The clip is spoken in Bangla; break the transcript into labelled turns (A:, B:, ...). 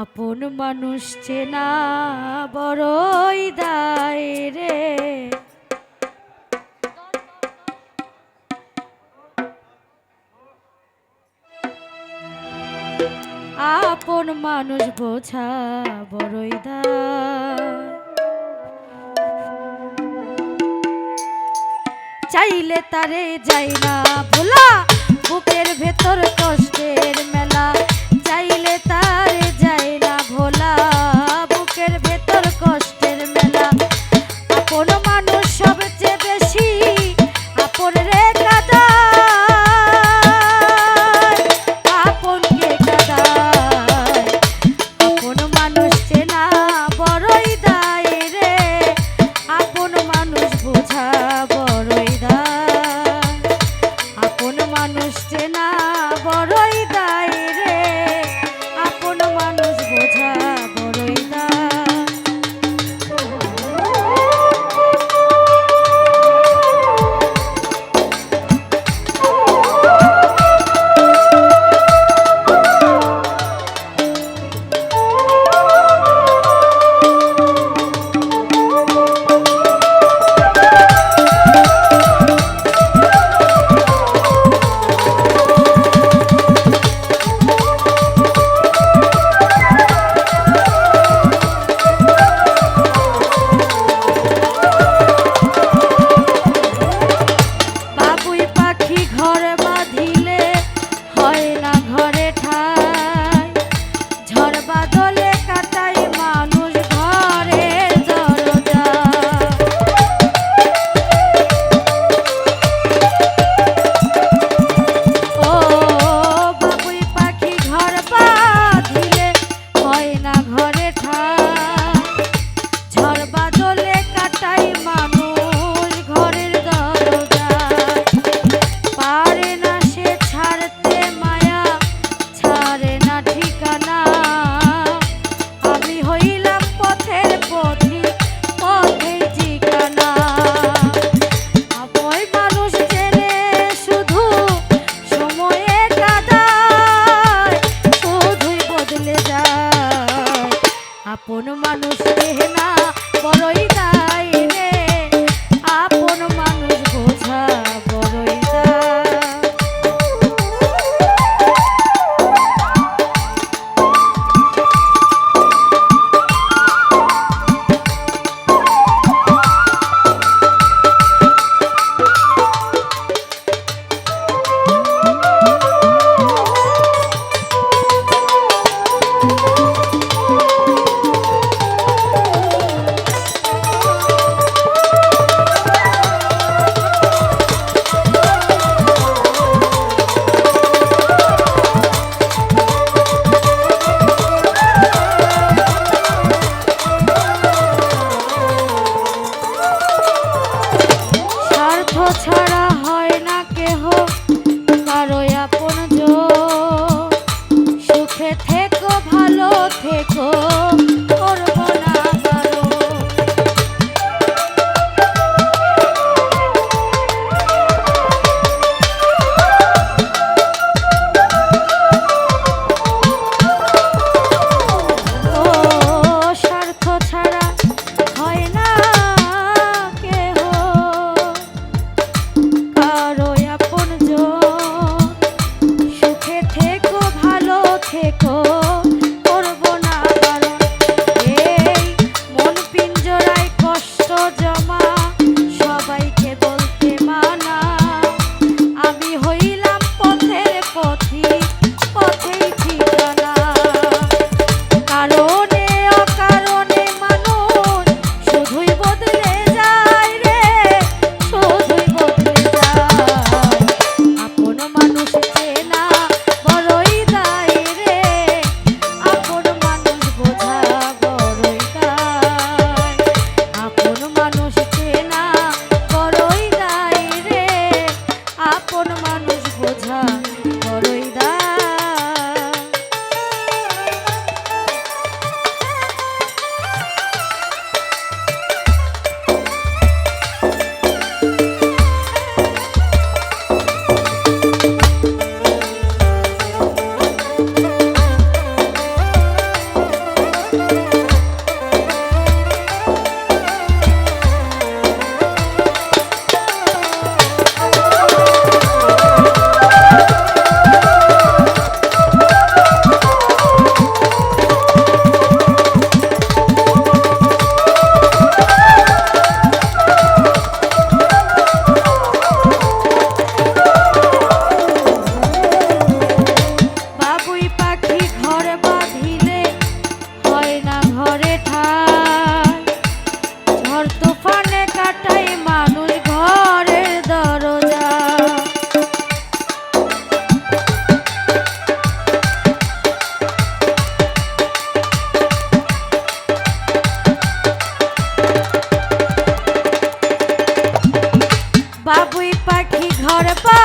A: আপন মানুষ চেনা বড়ই দায় রে। আপন মানুষ বোঝা বড়ই চাইলে তারে যাই না ভোলা, বুকের ভেতর কষ্টে ছাড়া হয় না কেহ কারও আপন সুখে থেকো ভালো থেকো। ঝড় তুফানে কাটাই মানুষ ঘরের দরজা। বাবুই পাখি ঘর পা